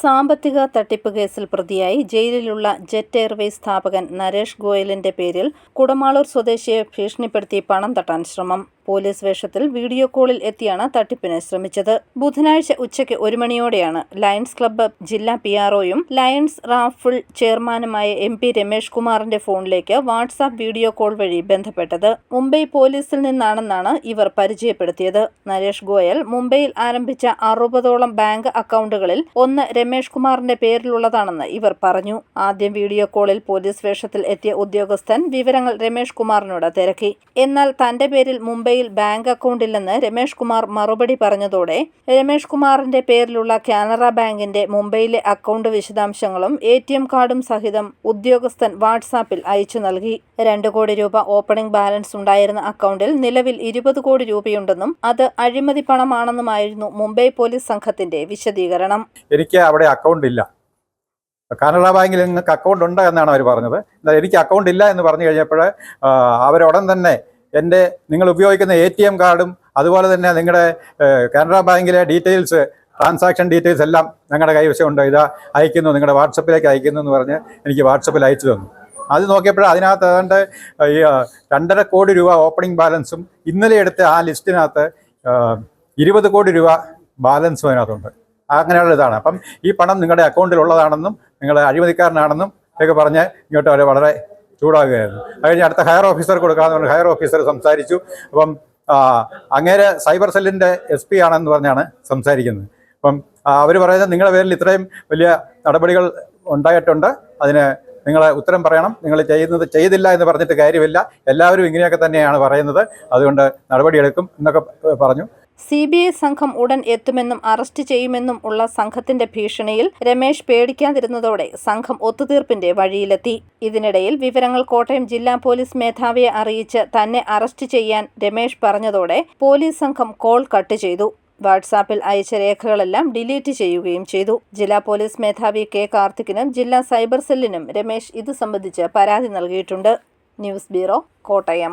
സാമ്പത്തിക തട്ടിപ്പ് കേസിൽ പ്രതിയായി ജയിലിലുള്ള ജെറ്റ് എയർവേസ് സ്ഥാപകൻ നരേഷ് ഗോയലിന്റെ പേരിൽ കുടമാളൂർ സ്വദേശിയെ ഭീഷണിപ്പെടുത്തി പണം തട്ടാൻ ശ്രമം. പോലീസ് വേഷത്തിൽ വീഡിയോ കോളിൽ എത്തിയാണ് തട്ടിപ്പിന് ശ്രമിച്ചത്. ബുധനാഴ്ച ഉച്ചയ്ക്ക് ഒരു മണിയോടെയാണ് ലയൺസ് ക്ലബ്ബ് ജില്ലാ പി ആർഒയും ലയൺസ് റാഫിൾ ചെയർമാനുമായ എം പി രമേഷ് കുമാറിന്റെ ഫോണിലേക്ക് വാട്സാപ്പ് വീഡിയോ കോൾ വഴി ബന്ധപ്പെട്ടത്. മുംബൈ പോലീസിൽ നിന്നാണെന്നാണ് ഇവർ പരിചയപ്പെടുത്തിയത്. നരേഷ് ഗോയൽ മുംബൈയിൽ ആരംഭിച്ച അറുപതോളം ബാങ്ക് അക്കൗണ്ടുകളിൽ ഒന്ന് രമേഷ് കുമാറിന്റെ പേരിലുള്ളതാണെന്ന് ഇവർ പറഞ്ഞു. ആദ്യം വീഡിയോ കോളിൽ പോലീസ് വേഷത്തിൽ എത്തിയ ഉദ്യോഗസ്ഥൻ വിവരങ്ങൾ രമേഷ് കുമാറിനോട് തിരക്കി. എന്നാൽ തന്റെ പേരിൽ മുംബൈയിൽ ബാങ്ക് അക്കൗണ്ടില്ലെന്ന് രമേഷ് കുമാർ മറുപടി പറഞ്ഞതോടെ രമേഷ് കുമാറിന്റെ പേരിലുള്ള കാനറ ബാങ്കിന്റെ മുംബൈയിലെ അക്കൗണ്ട് വിശദാംശങ്ങളും എ കാർഡും സഹിതം ഉദ്യോഗസ്ഥൻ വാട്സാപ്പിൽ അയച്ചു നൽകി. രണ്ട് കോടി രൂപ ഓപ്പണിംഗ് ബാലൻസ് ഉണ്ടായിരുന്ന അക്കൗണ്ടിൽ നിലവിൽ ഇരുപത് കോടി രൂപയുണ്ടെന്നും അത് അഴിമതി പണമാണെന്നുമായിരുന്നു മുംബൈ പോലീസ് സംഘത്തിന്റെ വിശദീകരണം. എനിക്ക് അവിടെ അക്കൗണ്ട് ഇല്ല. കാനറ ബാങ്കിൽ നിങ്ങൾക്ക് അക്കൗണ്ട് ഉണ്ട് എന്നാണ് അവർ പറഞ്ഞത്. എന്നാൽ എനിക്ക് അക്കൗണ്ട് ഇല്ല എന്ന് പറഞ്ഞു കഴിഞ്ഞപ്പോൾ അവരുടൻ തന്നെ എന്റെ നിങ്ങൾ ഉപയോഗിക്കുന്ന എ ടി എം കാർഡും അതുപോലെ തന്നെ നിങ്ങളുടെ കാനറ ബാങ്കിലെ ഡീറ്റെയിൽസ് ട്രാൻസാക്ഷൻ ഡീറ്റെയിൽസ് എല്ലാം ഞങ്ങളുടെ കൈവശമുണ്ട്. ഇതാ അയക്കുന്നു നിങ്ങളുടെ വാട്സപ്പിലേക്ക് അയക്കുന്നു എന്ന് പറഞ്ഞ് എനിക്ക് വാട്സപ്പിൽ അയച്ചു തന്നു. അത് നോക്കിയപ്പോൾ അതിനകത്ത് ഏതാണ്ട് രണ്ടര കോടി രൂപ ഓപ്പണിംഗ് ബാലൻസും ഇന്നലെ എടുത്ത ആ ലിസ്റ്റിനകത്ത് ഇരുപത് കോടി രൂപ ബാലൻസും അതിനകത്തുണ്ട്. അങ്ങനെയുള്ള ഇതാണ്. അപ്പം ഈ പണം നിങ്ങളുടെ അക്കൗണ്ടിലുള്ളതാണെന്നും നിങ്ങൾ അഴിമതിക്കാരനാണെന്നും ഒക്കെ പറഞ്ഞ് ഇങ്ങോട്ട് അവർ വളരെ ചൂടാകുകയായിരുന്നു. അത് കഴിഞ്ഞ് അടുത്ത ഹയർ ഓഫീസർ കൊടുക്കാമെന്ന് പറഞ്ഞ് ഹയർ ഓഫീസർ സംസാരിച്ചു. അപ്പം അങ്ങേരെ സൈബർ സെല്ലിന്റെ എസ് പി ആണെന്ന് പറഞ്ഞാണ് സംസാരിക്കുന്നത്. അപ്പം അവർ പറയുന്നത് നിങ്ങളുടെ പേരിൽ ഇത്രയും വലിയ നടപടികൾ ഉണ്ടായിട്ടുണ്ട്. അതിന് നിങ്ങൾ ഉത്തരം പറയണം. നിങ്ങൾ ചെയ്യുന്നത് ചെയ്തില്ല എന്ന് പറഞ്ഞിട്ട് കാര്യമില്ല. എല്ലാവരും ഇങ്ങനെയൊക്കെ തന്നെയാണ് പറയുന്നത്. അതുകൊണ്ട് നടപടിയെടുക്കും എന്നൊക്കെ പറഞ്ഞു. സി ബി ഐ സംഘം ഉടൻ എത്തുമെന്നും അറസ്റ്റ് ചെയ്യുമെന്നും ഉള്ള സംഘത്തിന്റെ ഭീഷണിയിൽ രമേശ് പേടിക്കാതിരുന്നതോടെ സംഘം ഒത്തുതീർപ്പിന്റെ വഴിയിലെത്തി. ഇതിനിടയിൽ വിവരങ്ങൾ കോട്ടയം ജില്ലാ പോലീസ് മേധാവിയെ അറിയിച്ച് തന്നെ അറസ്റ്റ് ചെയ്യാൻ രമേശ് പറഞ്ഞതോടെ പോലീസ് സംഘം കോൾ കട്ട് ചെയ്തു. വാട്സാപ്പിൽ അയച്ച രേഖകളെല്ലാം ഡിലീറ്റ് ചെയ്യുകയും ചെയ്തു. ജില്ലാ പോലീസ് മേധാവി കെ കാർത്തിക്കിനും ജില്ലാ സൈബർ സെല്ലിനും രമേശ് ഇത് സംബന്ധിച്ച് പരാതി നൽകിയിട്ടുണ്ട്. News bureau Kottayam.